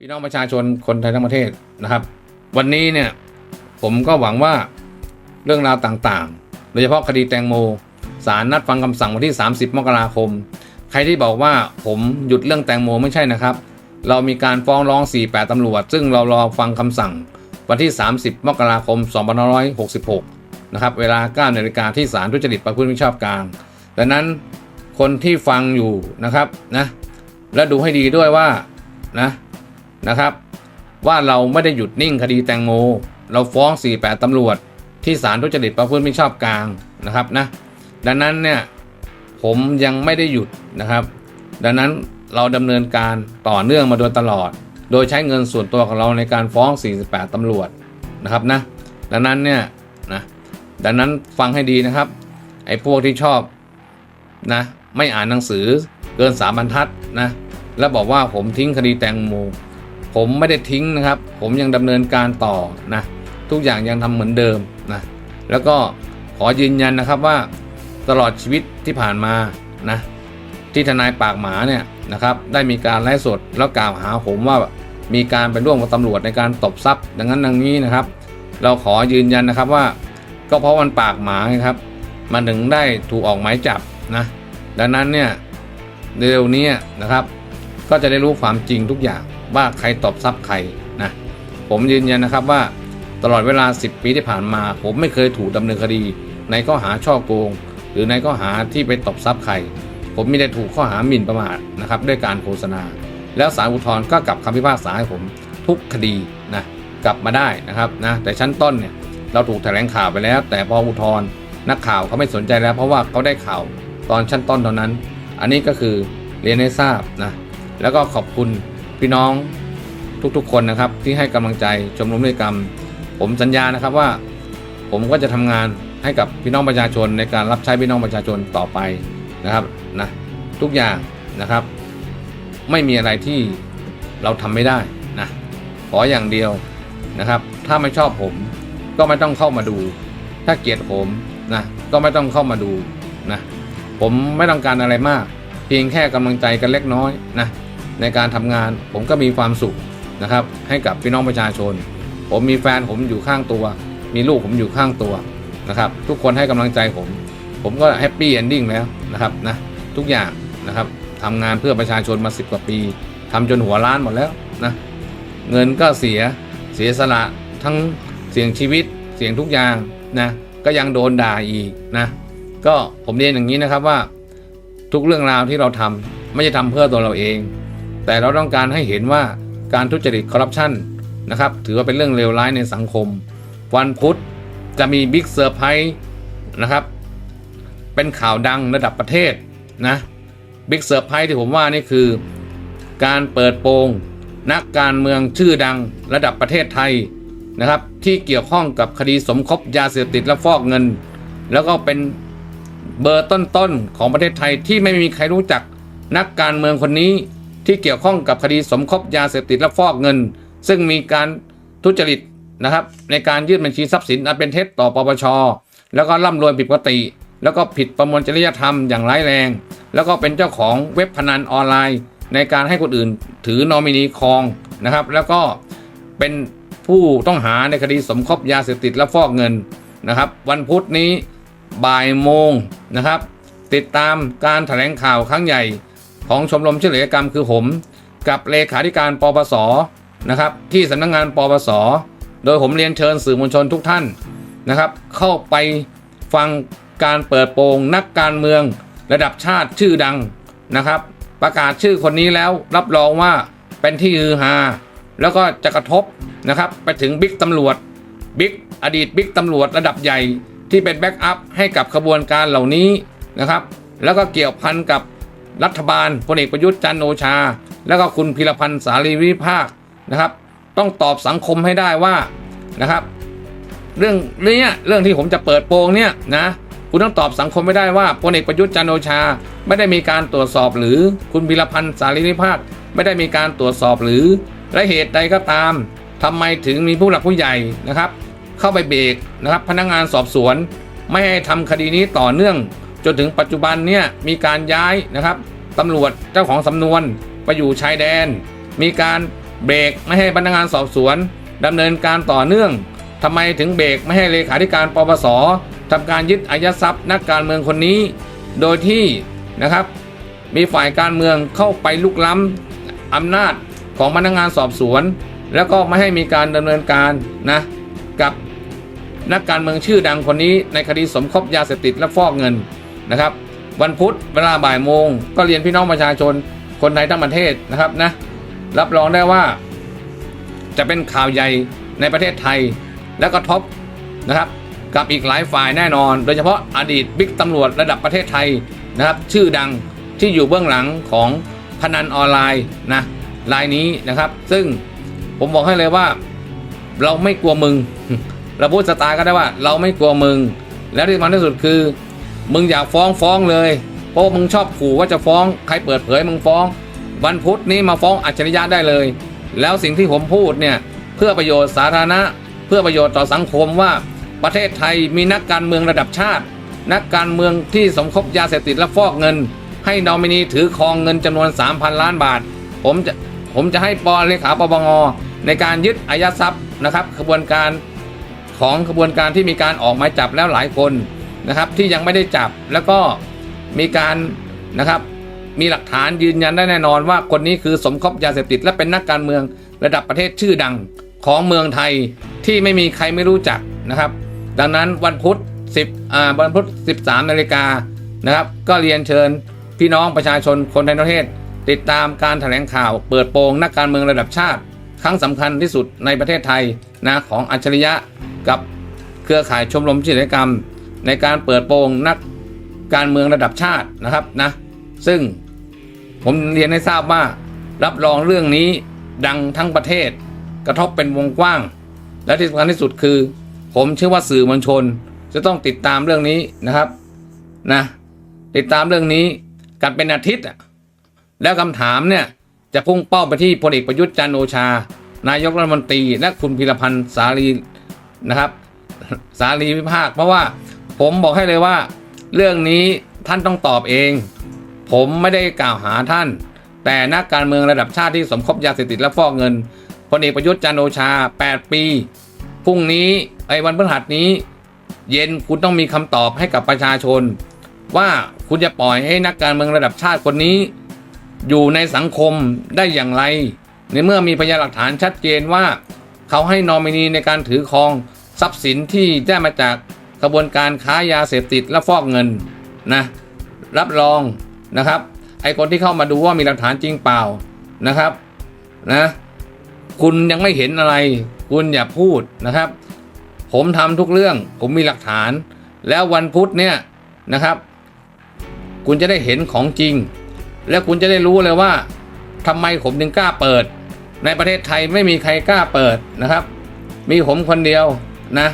พี่น้องประชาชนคนไทยทั้งประเทศนะครับ วันนี้เนี่ยผมก็หวังว่าเรื่องราวต่างๆ โดยเฉพาะคดีแตงโมศาลนัดฟังคำสั่งวันที่ 30 มกราคม ใครที่บอกว่าผมหยุดเรื่องแตงโมไม่ใช่นะครับ เรามีการฟ้องร้อง 48 ตำรวจ ซึ่งเรารอฟังคำสั่งวันที่ 30 มกราคม 2566 นะครับ เวลา 9 นาฬิกาที่ศาลทุจริตประพฤติมิชอบกลางดังนั้นคนที่ฟังอยู่นะครับนะและดูให้ดีด้วยว่านะ นะครับ ว่าเราไม่ได้หยุดนิ่งคดีแตงโม เราฟ้อง 48 ตำรวจ ที่ศาลทุจริตประพฤติไมิชอบกลางนะครับนะดังนั้นเนี่ยผมยังไม่ได้หยุดนะครับ ดังนั้นเราดำเนินการต่อเนื่องมาโดยตลอด โดยใช้เงินส่วนตัวของเราในการฟ้อง 48 ตำรวจนะครับนะดังนั้นเนี่ยนะดังนั้นฟังให้ดีนะครับ ไอ้พวกที่ชอบนะไม่อ่านหนังสือเกินสามบรรทัดนะแล้วบอกว่าผมทิ้งคดีแตงโม ผมไม่ได้ทิ้งนะครับ ผมยังดำเนินการต่อนะ ทุกอย่างยังทำเหมือนเดิมนะแล้วก็ขอยืนยันนะครับว่าตลอดชีวิตที่ผ่านมานะที่ทนายปากหมาเนี่ยนะครับได้มีการไลฟ์สดแล้วกล่าวหาผมว่ามีการไปร่วมกับตำรวจในการตบทรัพย์ดังนั้นดังนี้นะครับ เราขอยืนยันนะครับว่า ก็เพราะมันปากหมาครับมันถึงได้ถูกออกหมายจับนะดังนั้นเนี่ยเร็วนี้นะครับ ก็จะได้รู้ความจริงทุกอย่าง ว่าใครตอบทรัพย์ใครนะผมยืนยันนะครับว่าตลอดเวลา 10 ปีที่ผ่านมา ผมไม่เคยถูกดำเนินคดี ในข้อหาช่อโกง หรือในข้อหาที่ไปตบทรัพย์ใคร ผมมีแต่ถูกข้อหาหมิ่นประมาทนะครับด้วยการโฆษณา แล้วศาลอุทธรณ์ก็กลับคำพิพากษาให้ผมทุกคดีนะกลับมาได้นะครับนะแต่ชั้นต้นเนี่ยเราถูกแถลงข่าวไปแล้ว แต่พออุทธรณ์นักข่าวเขาไม่สนใจแล้ว เพราะว่าเขาได้ข่าวตอนชั้นต้นเท่านั้น อันนี้ก็คือเรียนให้ทราบนะแล้วก็ขอบคุณ พี่น้องทุกๆคนนะครับ ที่ให้กำลังใจชมรมนิติกรรม ผมสัญญานะครับว่า ผมก็จะทำงานให้กับพี่น้องประชาชนในการรับใช้พี่น้องประชาชนต่อไปนะครับนะทุกอย่างนะครับ ไม่มีอะไรที่เราทำไม่ได้นะขออย่างเดียวนะครับ ถ้าไม่ชอบผมก็ไม่ต้องเข้ามาดู ถ้าเกลียดผมนะก็ไม่ต้องเข้ามาดูนะผมไม่ต้องการอะไรมาก เพียงแค่กำลังใจกันเล็กน้อยนะ ในการทำงาน ผมก็มีความสุขนะครับ ให้กับพี่น้องประชาชน ผมมีแฟนผมอยู่ข้างตัว มีลูกผมอยู่ข้างตัวนะครับ ทุกคนให้กำลังใจผม ผมก็แฮปปี้เอนดิ้งแล้วนะครับนะทุกอย่างนะครับทำงานเพื่อประชาชนมา 10 กว่าปีทำจนหัวล้านหมดแล้วนะเงินก็เสียเสียสละทั้งเสี่ยงชีวิตเสี่ยงทุกอย่างนะก็ยังโดนด่าอีกนะก็ผมเรียนอย่างนี้นะครับว่าทุกเรื่องราวที่เราทำไม่ใช่ทำเพื่อตัวเราเอง แต่เราต้องการให้เห็นว่าการทุจริตคอร์รัปชันนะครับถือว่าเป็นเรื่องเลวร้ายในสังคม วันพุธจะมีบิ๊กเซอร์ไพรส์นะครับ เป็นข่าวดังระดับประเทศนะบิ๊กเซอร์ไพรส์ที่ผมว่านี่คือ การเปิดโปงนักการเมืองชื่อดังระดับประเทศไทยนะครับ ที่เกี่ยวข้องกับคดีสมคบยาเสพติดและฟอกเงิน แล้วก็เป็นเบอร์ต้นๆของประเทศไทยที่ไม่มีใครรู้จักนักการเมืองคนนี้ ที่เกี่ยวข้องกับคดีสมคบยาเสพติดและฟอกเงิน ซึ่งมีการทุจริตนะครับ ในการยื่นบัญชีทรัพย์สินอันเป็นเท็จต่อปปชแล้วก็ร่ำรวยผิดปกติ แล้วก็ผิดประมวลจริยธรรมอย่างร้ายแรง แล้วก็เป็นเจ้าของเว็บพนันออนไลน์ ในการให้คนอื่นถือนอมินีครองนะครับ แล้วก็เป็นผู้ต้องหาในคดีสมคบยาเสพติดและฟอกเงินนะครับ วันพุธนี้บ่ายโมงนะครับ ติดตามการแถลงข่าวครั้งใหญ่ ของชมรมช่วยเหลือกรรมคือผม กับเลขาธิการปปสนะครับที่สำนักงงานปปสโดยผมเรียนเชิญสื่อมวลชนทุกท่านนะครับ เข้าไปฟังการเปิดโปงนักการเมือง ระดับชาติชื่อดังนะครับ ประกาศชื่อคนนี้แล้วรับรองว่าเป็นที่ฮือฮาแล้วก็จะกระทบนะครับไปถึงบิ๊กตำรวจบิ๊กอดีตบิ๊กตำรวจระดับใหญ่ที่เป็นแบ็กอัพให้กับขบวนการเหล่านี้นะครับ แล้วก็เกี่ยวพันกับ รัฐบาลพลเอกประยุทธ์จันโอชา แล้วก็คุณพิรพันธ์สารีวิภาคนะครับ ต้องตอบสังคมให้ได้ว่านะครับ เรื่องเนี้ยเรื่องที่ผมจะเปิดโปงเนี่ยนะคุณต้องตอบสังคมไม่ได้ว่าพลเอกประยุทธ์จันโอชา ไม่ได้มีการตรวจสอบหรือคุณพิรพันธ์สารีวิภาคไม่ได้มีการตรวจสอบหรือและเหตุใดก็ตามทำไมถึงมีผู้หลักผู้ใหญ่นะครับ เข้าไปเบรกนะครับ พนักงานสอบสวน ไม่ให้ทำคดีนี้ต่อเนื่อง จนถึงปัจจุบันเนี่ยมีการย้ายนะครับตำรวจเจ้าของสำนวนไปอยู่ชายแดน มีการเบรกไม่ให้พนักงานสอบสวนดำเนินการต่อเนื่องทำไมถึงเบรกไม่ให้เลขาธิการปปสทำการยึดอายัดทรัพย์นักการเมืองคนนี้ โดยที่นะครับ มีฝ่ายการเมืองเข้าไปลุกล้ำอำนาจของพนักงานสอบสวน แล้วก็ไม่ให้มีการดำเนินการนะกับนักการเมืองชื่อดังคนนี้ในคดีสมคบยาเสพติดและฟอกเงิน นะครับ วันพุธเวลาบ่ายโมง ก็เรียนพี่น้องประชาชนคนไทยทั้งประเทศนะครับนะรับรองได้ว่า จะเป็นข่าวใหญ่ในประเทศไทยและก็ท็อปนะครับ กับอีกหลายฝ่ายแน่นอน โดยเฉพาะอดีตบิ๊กตำรวจระดับประเทศไทยนะครับ ชื่อดังที่อยู่เบื้องหลังของพนันออนไลน์นะรายนี้นะครับ ซึ่งผมบอกให้เลยว่า เราไม่กลัวมึงเราพูดสไตล์ก็ได้ว่า เราไม่กลัวมึง แล้วที่สำคัญที่สุดคือ มึงอยากฟ้องฟ้องเลย เพราะมึงชอบขู่ว่าจะฟ้องใครเปิดเผยมึงฟ้อง วันพุธนี้มาฟ้องอัจฉริยะได้เลย แล้วสิ่งที่ผมพูดเนี่ยเพื่อประโยชน์สาธารณะ เพื่อประโยชน์ต่อสังคมว่าประเทศไทยมีนักการเมืองระดับชาติ นักการเมืองที่สมคบยาเสพติดและฟอกเงิน ให้นอมินีถือครองเงินจำนวน 3,000 ล้านบาท ผมจะผมจะให้ปอเลขาปปงในการยึดอายัดทรัพย์นะครับขบวนการของขบวนการที่มีการออกหมายจับแล้วหลายคน นะครับที่ยังไม่ได้จับแล้วก็มีการนะครับมีหลักฐานยืนยันได้แน่นอนว่าคนนี้คือสมคบยาเสพติดและเป็นนักการเมืองระดับประเทศชื่อดังของเมืองไทยที่ไม่มีใครไม่รู้จักนะครับ ดังนั้นวันพุธ10อ่าวันพุธ13นาฬิกานะครับก็เรียนเชิญพี่น้องประชาชนคนไทยประเทศ ติดตามการแถลงข่าว เปิดโปงนักการเมืองระดับชาติ ครั้งสำคัญที่สุดในประเทศไทยนะของอัจฉริยะกับเครือข่ายชมรมจิตรกรรม ในการเปิดโปงนักการเมืองระดับชาตินะครับนะซึ่งผมเรียนให้ทราบว่ารับรองเรื่องนี้ดังทั้งประเทศ กระทบเป็นวงกว้าง และที่สำคัญที่สุดคือ ผมเชื่อว่าสื่อมวลชน จะต้องติดตามเรื่องนี้นะครับนะติดตามเรื่องนี้กันเป็นอาทิตย์แล้วคำถามเนี่ยจะพุ่งเป้าไปที่พลเอกประยุทธ์จันโอชา นายกรัฐมนตรีและคุณพิรพันธ์สาลีนะครับ สาลีวิภาคเพราะว่า ผมบอกให้เลยว่า เรื่องนี้ท่านต้องตอบเอง ผมไม่ได้กล่าวหาท่าน แต่นักการเมืองระดับชาติที่สมคบยาเสพติดและฟอกเงินพลเอกประยุทธ์จันโอชา 8 ปีพรุ่งนี้ไอ้วันพฤหัสนี้ เย็นคุณต้องมีคำตอบให้กับประชาชน ว่าคุณจะปล่อยให้นักการเมืองระดับชาติคนนี้ อยู่ในสังคมได้อย่างไร ในเมื่อมีพยานหลักฐานชัดเจนว่า เขาให้นอมินีในการถือครองทรัพย์สินที่ได้มาจาก กระบวนการค้ายาเสพติดและฟอกเงินนะรับรองนะครับ ไอคนที่เข้ามาดูว่ามีหลักฐานจริงเปล่านะครับนะคุณยังไม่เห็นอะไร คุณอย่าพูดนะครับ ผมทำทุกเรื่อง ผมมีหลักฐาน แล้ววันพุธเนี่ยนะครับ คุณจะได้เห็นของจริง แล้วคุณจะได้รู้เลยว่าทำไมผมถึงกล้าเปิด ในประเทศไทยไม่มีใครกล้าเปิดนะครับ มีผมคนเดียวนะ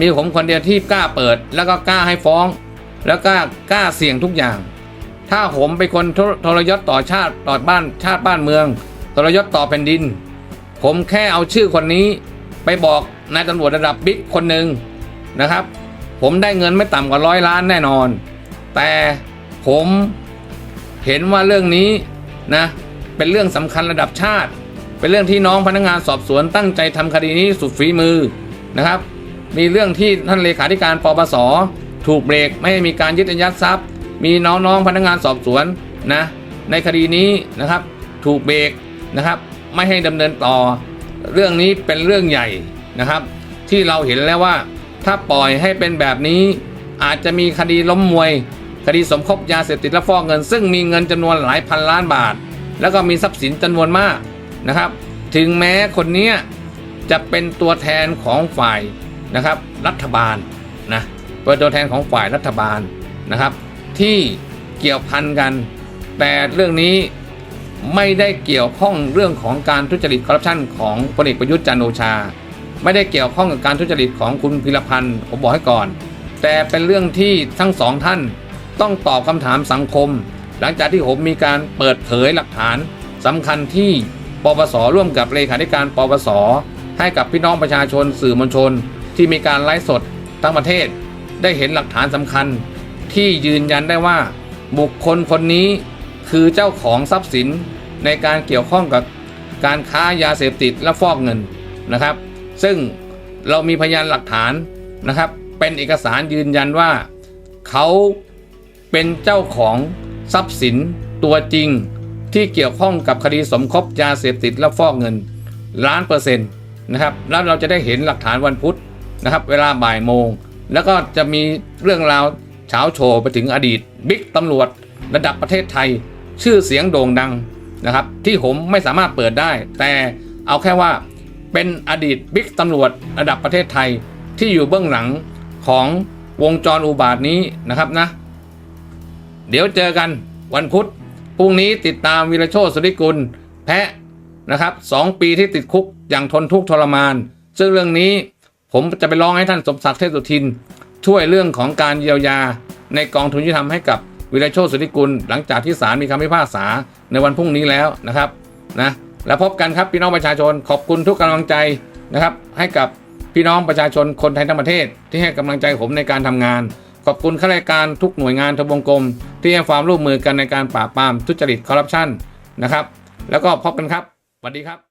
มีผมคนเดียวที่กล้าเปิด แล้วก็กล้าให้ฟ้อง แล้วก็กล้าเสี่ยงทุกอย่าง ถ้าผมเป็นคนทรยศต่อชาติต่อบ้านชาติบ้านเมืองทรยศต่อแผ่นดิน ผมแค่เอาชื่อคนนี้ไปบอกนายตำรวจระดับบิ๊กคนหนึ่งนะครับ ผมได้เงินไม่ต่ำกว่าร้อยล้านแน่นอน แต่ผมเห็นว่าเรื่องนี้นะเป็นเรื่องสำคัญระดับชาติ เป็นเรื่องที่น้องพนักงานสอบสวนตั้งใจทำคดีนี้สุดฝีมือนะครับ มีเรื่องที่ท่านเลขาธิการปปสถูกเบรกไม่ให้มีการยึดอายัดทรัพย์ มีน้องๆพนักงานสอบสวนนะในคดีนี้นะครับถูกเบรกนะครับไม่ให้ดำเนินต่อ เรื่องนี้เป็นเรื่องใหญ่นะครับ ที่เราเห็นแล้วว่า ถ้าปล่อยให้เป็นแบบนี้ อาจจะมีคดีล้มมวย คดีสมคบยาเสพติดและฟอกเงิน ซึ่งมีเงินจำนวนหลายพันล้านบาท แล้วก็มีทรัพย์สินจำนวนมากนะครับ ถึงแม้คนนี้จะเป็นตัวแทนของฝ่าย นะครับรัฐบาลนะเป็นตัวแทนของฝ่ายรัฐบาลนะครับ ที่เกี่ยวพันกัน แต่เรื่องนี้ไม่ได้เกี่ยวข้องเรื่องของการทุจริตคอร์รัปชันของพลเอกประยุทธ์จันโอชา ไม่ได้เกี่ยวข้องกับการทุจริตของคุณพิรพันธ์ผมบอกให้ก่อน แต่เป็นเรื่องที่ทั้งสองท่านต้องตอบคำถามสังคม หลังจากที่ผมมีการเปิดเผยหลักฐานสำคัญที่ปปสร่วมกับเลขาธิการปปสให้กับพี่น้องประชาชนสื่อมวลชน ที่มีการไลฟ์สดทั้งประเทศ ได้เห็นหลักฐานสำคัญ ที่ยืนยันได้ว่าบุคคลคนนี้คือเจ้าของทรัพย์สินในการเกี่ยวข้องกับการค้ายาเสพติดและฟอกเงินนะครับ ซึ่งเรามีพยานหลักฐานนะครับ เป็นเอกสารยืนยันว่า เขาเป็นเจ้าของทรัพย์สินตัวจริงที่เกี่ยวข้องกับคดีสมคบยาเสพติดและฟอกเงินล้านเปอร์เซ็นต์นะครับ แล้วเราจะได้เห็นหลักฐานวันพุธ นะครับ เวลาบ่ายโมง แล้วก็จะมีเรื่องราวเฉาโชว์ไปถึงอดีตบิ๊กตำรวจระดับประเทศไทย ชื่อเสียงโด่งดังนะครับ ที่ผมไม่สามารถเปิดได้ แต่เอาแค่ว่าเป็นอดีตบิ๊กตำรวจระดับประเทศไทยที่อยู่เบื้องหลังของวงจรอุบาทนี้นะครับนะ เดี๋ยวเจอกันวันพุธพรุ่งนี้ติดตามวีรโชตสุริกุล แพะนะครับสองปีที่ติดคุกอย่างทนทุกข์ทรมาน ซึ่งเรื่องนี้ ผมจะไปร้องให้ท่านสมศักดิ์เทพสุทิน ช่วยเรื่องของการเยียวยา ในกองทุนยุติธรรมให้กับวิรโชติสุริกุล หลังจากที่ศาลมีคำพิพากษาในวันพรุ่งนี้แล้วนะครับนะแล้วพบกันครับพี่น้องประชาชนขอบคุณทุกกำลังใจนะครับ ให้กับพี่น้องประชาชนคนไทยทั้งประเทศ ที่ให้กำลังใจผมในการทำงาน ขอบคุณข้าราชการทุกหน่วยงานทบวงกรมที่ให้ความร่วมมือกันในการปราบปรามทุจริตคอร์รัปชันนะครับ แล้วก็พบกันครับสวัสดีครับ